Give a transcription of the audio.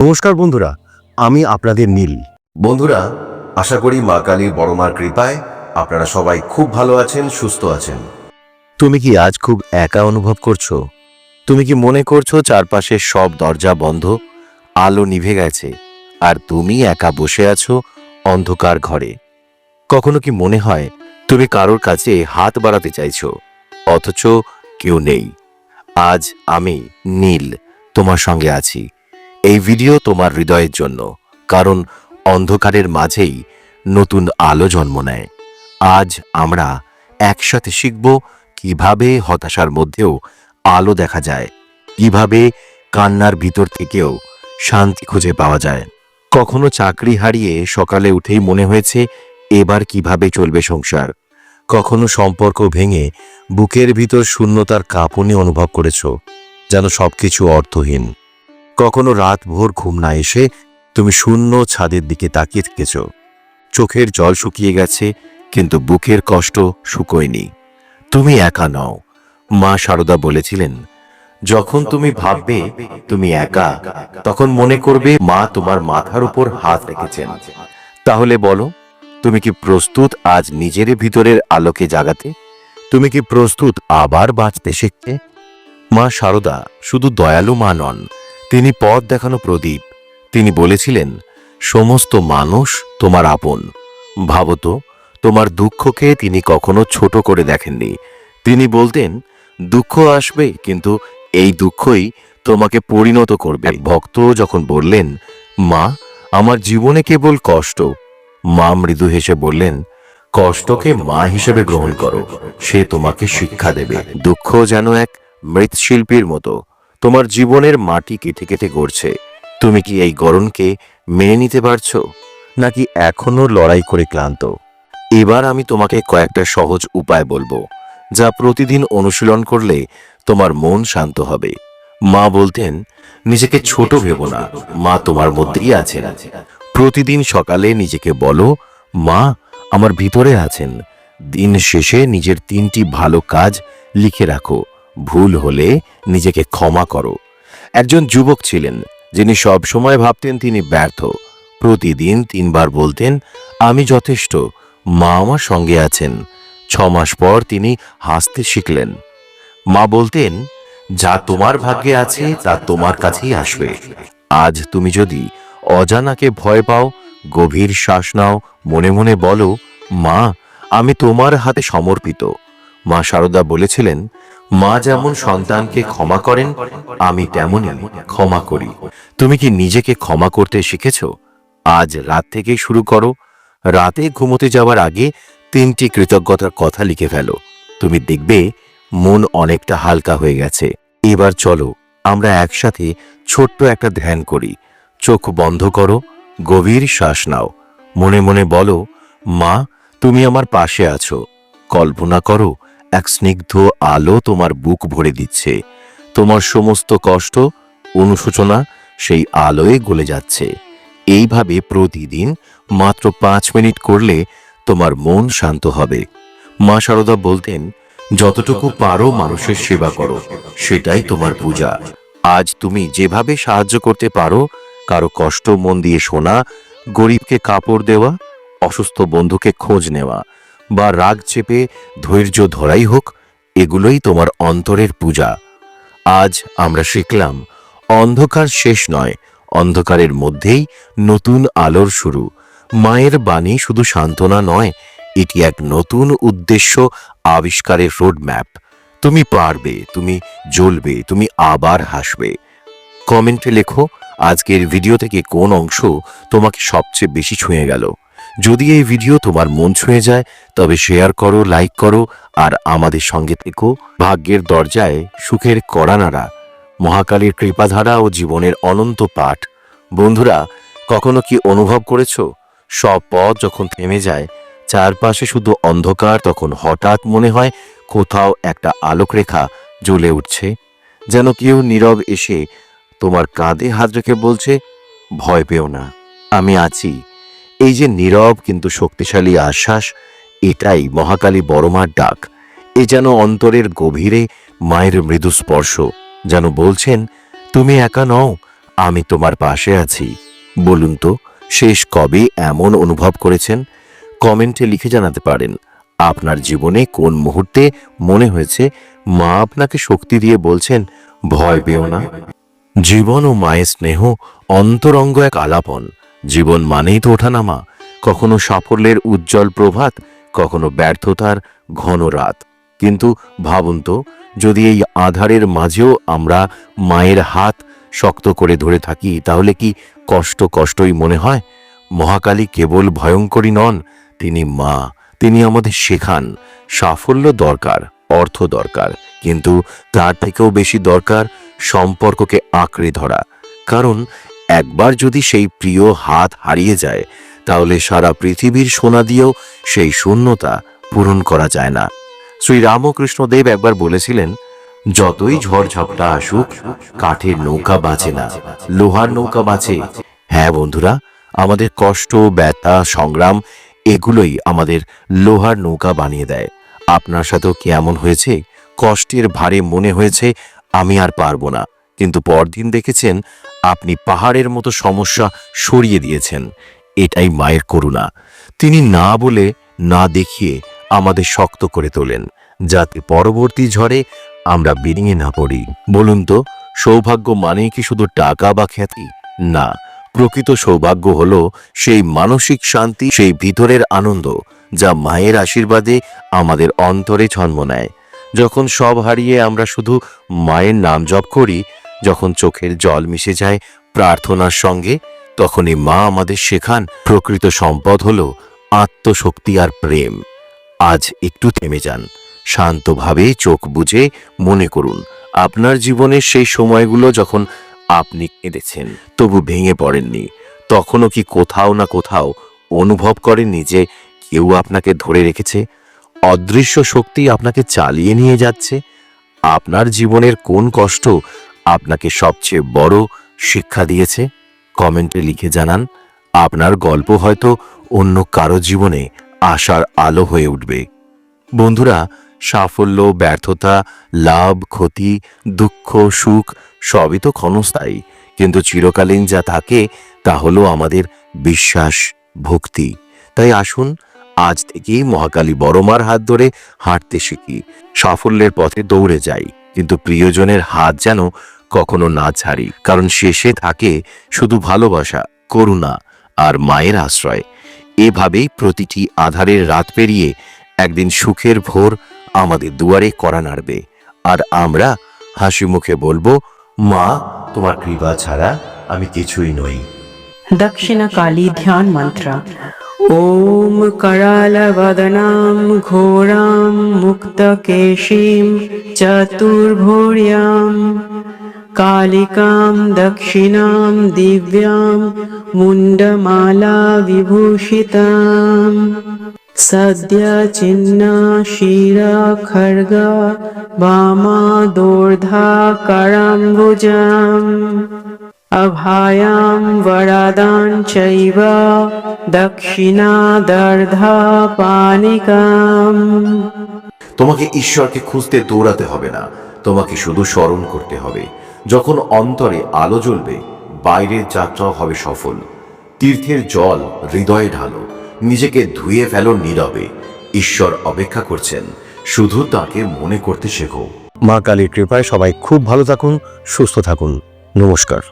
নমস্কার বন্ধুরা আমি আপনাদের নীল। বন্ধুরা আশা করি মা কালীর বড় মার কৃপায় আপনারা সবাই খুব ভালো আছেন সুস্থ আছেন। তুমি কি আজ খুব একা অনুভব করছ? তুমি কি মনে করছ চারপাশে সব দরজা বন্ধ আলো নিভে গেছে আর তুমি একা বসে আছো অন্ধকার ঘরে? কখনো কি মনে হয় তুমি কারোর কাছে হাত বাড়াতে চাইছো অথচ কেউ নেই? আজ আমি নীল তোমার সঙ্গে আছি। এই ভিডিও তোমার হৃদয়ের জন্য, কারণ অন্ধকারের মাঝেই নতুন আলো জন্ম নেয়। আজ আমরা একসাথে শিখব কীভাবে হতাশার মধ্যেও আলো দেখা যায়, কীভাবে কান্নার ভিতর থেকেও শান্তি খুঁজে পাওয়া যায়। কখনো চাকরি হারিয়ে সকালে উঠেই মনে হয়েছে, এবার কীভাবে চলবে সংসার? কখনো সম্পর্ক ভেঙে বুকের ভিতর শূন্যতার কাঁপুনি অনুভব করেছ, যেন সবকিছু অর্থহীন। কখনো রাত ভোর ঘুম না এসে তুমি শূন্য ছাদের দিকে তাকিয়ে থেকেছ। চোখের জল শুকিয়ে গেছে, কিন্তু বুকের কষ্ট শুকোয়নি। তুমি একা নও। মা সারদা বলেছিলেন, যখন তুমি ভাববে তুমি একা, তখন মনে করবে মা তোমার মাথার উপর হাত রেখেছেন। তাহলে বলো, তুমি কি প্রস্তুত আজ নিজের ভিতরের আলোকে জাগাতে? তুমি কি প্রস্তুত আবার বাঁচতে শিখতে? মা সারদা শুধু দয়ালু মা নন তিনি পথ দেখানো প্রদীপ। তিনি বলেছিলেন, সমস্ত মানুষ তোমার আপন। ভাবত, তোমার দুঃখকে তিনি কখনো ছোট করে দেখেননি। তিনি বলতেন, দুঃখ আসবে, কিন্তু এই দুঃখই তোমাকে পরিণত করবে। ভক্ত যখন বললেন, মা, আমার জীবনে কেবল কষ্ট। মা মৃদু হেসে বললেন, কষ্টকে মা হিসেবে গ্রহণ করো, সে তোমাকে শিক্ষা দেবে। দুঃখ যেন এক মৃৎশিল্পীর মতো। তোমার জীবনের মাটি কেটে কেটে গড়ছে। তুমি কি এই গরণকে মেনে নিতে পারছ? নাকি এখনও লড়াই করে ক্লান্ত? এবার আমি তোমাকে কয়েকটা সহজ উপায় বলব, যা প্রতিদিন অনুশীলন করলে তোমার মন শান্ত হবে। মা বলতেন, নিজেকে ছোট ভেবো না, মা তোমার মধ্যেই আছেন। প্রতিদিন সকালে নিজেকে বলো, মা, আমার ভিতরে আছেন। দিন শেষে নিজের তিনটি ভালো কাজ লিখে রাখো। ভুল হলে নিজেকে ক্ষমা করো। একজন যুবক ছিলেন, যিনি সব সময় ভাবতেন তিনি ব্যর্থ। প্রতিদিন তিনবার বলতেন, আমি যথেষ্ট, মা আমার সঙ্গে আছেন। ছ মাস পর তিনি হাসতে শিখলেন। মা বলতেন, যা তোমার ভাগ্যে আছে, তা তোমার কাছেই আসবে। আজ তুমি যদি অজানাকে ভয় পাও, গভীর শ্বাস নাও, মনে মনে বলো, মা, আমি তোমার হাতে সমর্পিত মা শারদা বলেছিলেন মা যেমন সন্তানকে ক্ষমা করেন, আমি তেমনই ক্ষমা করি। তুমি কি নিজেকে ক্ষমা করতে শিখেছ? আজ রাত থেকে শুরু করো। রাতে ঘুমোতে যাওয়ার আগে তিনটি কৃতজ্ঞতার কথা লিখে ফেলো। তুমি দেখবে মন অনেকটা হালকা হয়ে গেছে। এবার চলো, আমরা একসাথে ছোট্ট একটা ধ্যান করি। চোখ বন্ধ করো, গভীর শ্বাস নাও। মনে মনে বলো, মা, তুমি আমার পাশে আছো। কল্পনা করো এক স্নিগ্ধ আলো তোমার বুক ভরে দিচ্ছে। তোমার সমস্ত কষ্ট, অনুশোচনা সেই আলোয় গলে যাচ্ছে। এইভাবে প্রতিদিন মাত্র পাঁচ মিনিট করলে তোমার মন শান্ত হবে। মা সারদা বলতেন, যতটুকু পারো মানুষের সেবা করো, সেটাই তোমার পূজা। আজ তুমি যেভাবে সাহায্য করতে পারো, কারও কষ্ট মন দিয়ে শোনা, গরিবকে কাপড় দেওয়া, অসুস্থ বন্ধুকে খোঁজ নেওয়া বা রাগ চেপে ধৈর্য ধরাই হোক, এগুলোই তোমার অন্তরের পূজা। আজ আমরা শিখলাম, অন্ধকার শেষ নয়, অন্ধকারের মধ্যেই নতুন আলোর শুরু। মায়ের বাণী শুধু সান্ত্বনা নয়, এটি এক নতুন উদ্দেশ্য আবিষ্কারের রোডম্যাপ তুমি পারবে, তুমি জ্বলবে, তুমি আবার হাসবে। কমেন্টে লেখো, আজকের ভিডিও থেকে কোন অংশ তোমাকে সবচেয়ে বেশি ছুঁয়ে গেল। যদি এই ভিডিও তোমার মন ছুঁয়ে যায়, তবে শেয়ার করো লাইক করো, আর আমাদের সঙ্গে থেকো। ভাগ্যের দরজায় সুখের কড়ানাড়া মহাকালীর কৃপাধারা ও জীবনের অনন্ত পাঠ। বন্ধুরা, কখনো কি অনুভব করেছ? সব পথ যখন থেমে যায়, চারপাশে শুধু অন্ধকার, তখন হঠাৎ মনে হয় কোথাও একটা আলোক রেখা জ্বলে উঠছে। যেন কেউ নীরব এসে তোমার কাঁধে হাত রেখে বলছে, ভয় পেও না, আমি আছি। এই যে নীরব কিন্তু শক্তিশালী আশ্বাস, এটাই মহাকালী বড়মার ডাক। এ যেন অন্তরের গভীরে মায়ের মৃদু স্পর্শ, যেন বলছেন, তুমি একা নও, আমি তোমার পাশে আছি। বলুন তো, শেষ কবে এমন অনুভব করেছেন? কমেন্টে লিখে জানাতে পারেন, আপনার জীবনে কোন মুহূর্তে মনে হয়েছে মা আপনাকে শক্তি দিয়ে বলছেন, ভয় পেও না। জীবন ও মায়ের স্নেহ অন্তরঙ্গ এক আলাপন জীবন মানেই তো ওঠানামা, কখনো সাফল্যের উজ্জ্বল প্রভাত, কখনো ব্যর্থতার ঘন রাত। কিন্তু ভাবুন তো, যদি এই আধারের মাঝেও আমরা মায়ের হাত শক্ত করে ধরে থাকি, তাহলে কি কষ্ট কষ্টই মনে হয়? মহাকালী কেবল ভয়ঙ্করী নন, তিনি মা, তিনি আমাদের শেখান, সাফল্য দরকার, অর্থ দরকার, কিন্তু তার থেকেও বেশি দরকার সম্পর্ককে আঁকড়ে ধরা। কারণ একবার যদি সেই প্রিয় হাত হারিয়ে যায়, তাহলে সারা পৃথিবীর সোনা দিয়েও সেই শূন্যতা পূরণ করা যায় না। শ্রী রামকৃষ্ণদেব একবার বলেছিলেন, যতই ঝড় ঝাপটা আসুক, কাঠের নৌকা বাঁচে না, লোহার নৌকা বাঁচে। হ্যাঁ বন্ধুরা, আমাদের কষ্ট, ব্যথা, সংগ্রাম, এগুলোই আমাদের লোহার নৌকা বানিয়ে দেয়। আপনার সাথেও কি এমন হয়েছে? কষ্টের ভারে মনে হয়েছে, আমি আর পারব না। কিন্তু পরদিন দেখেছেন আপনি পাহাড়ের মতো সমস্যা সরিয়ে দিয়েছেন। এটাই মায়ের করুণা। তিনি না বলে না দেখিয়ে আমাদের শক্ত করে তোলেন, যাতে পরবর্তী ঝড়ে আমরা বেরিয়ে না পড়ি। বলুন তো, সৌভাগ্য মানে কি শুধু টাকা বা খ্যাতি? না, প্রকৃত সৌভাগ্য হল সেই মানসিক শান্তি, সেই ভিতরের আনন্দ, যা মায়ের আশীর্বাদে আমাদের অন্তরে জন্ম নেয়। যখন সব হারিয়ে আমরা শুধু মায়ের নাম জপ করি যখন চোখের জল মিশে যায় প্রার্থনার সঙ্গে, তখনই মা আমাদের শেখান, প্রকৃত সম্পদ হলো আত্মশক্তি আর প্রেম। আজ একটু থেমে যান। শান্তভাবে চোখ বুজে মনে করুন, আপনার জীবনের সেই সময়গুলো যখন আপনি কেঁদেছেন, তবু ভেঙে পড়েননি। তখনও কি কোথাও না কোথাও অনুভব করেননি যে কেউ আপনাকে ধরে রেখেছে? অদৃশ্য শক্তি আপনাকে চালিয়ে নিয়ে যাচ্ছে? আপনার জীবনের কোন কষ্ট আপনাকে সবচেয়ে বড় শিক্ষা দিয়েছে। কমেন্টে লিখে জানান, আপনার গল্প হয়তো অন্য কারও জীবনে আশার আলো হয়ে উঠবে। বন্ধুরা, সাফল্য, ব্যর্থতা, লাভ, ক্ষতি, দুঃখ, সুখ, সবই তো ক্ষণস্থায়ী। কিন্তু চিরকালীন যা থাকে, তা হলো আমাদের বিশ্বাস, ভক্তি। তাই আসুন, আজ থেকেই মহাকালী বড়মার হাত ধরে হাঁটতে শিখি। সাফল্যের পথে দৌড়ে যাই। কিন্তু প্রিয়জনের হাত যেন কখনো না ছাড়ি, কারণ শেষে থাকে শুধু ভালোবাসা, করুণা আর মায়ের আশ্রয়। এভাবেই প্রতিটি আধারের রাত পেরিয়ে একদিন সুখের ভোর আমাদের দুয়ারে করা নাড়বে। আর আমরা হাসি মুখে বলব, মা, তোমার কৃপা ছাড়া আমি কিছুই নই। দক্ষিণা কালী ধ্যান মন্ত্র। ॐ करालवदनां घोरां मुक्तकेशीं चतुर्भुर्यां कालिकां दक्षिणां दिव्यां मुण्डमाला विभूषिताम् सद्य चिन्ना शिरा खड्गा वामा दोर्धा कराम्बुजाम् अभायां वरदां चैव दक्षिणादर्धा पानिकाम् তোমাকে ঈশ্বরকে খুঁজতে দৌড়াতে হবে না তোমাকে শুধু স্মরণ করতে হবে যখন অন্তরে আলো জ্বলবে বাইরের যাত্রাও হবে সফল তীর্থের জল হৃদয়ে ঢালো নিজেকে ধুয়ে ফেলো নীরবে ঈশ্বর অপেক্ষা করছেন শুধু তাকে মনে করতে শেখো মা কালীর কৃপায় সবাই খুব ভালো থাকুন সুস্থ থাকুন নমস্কার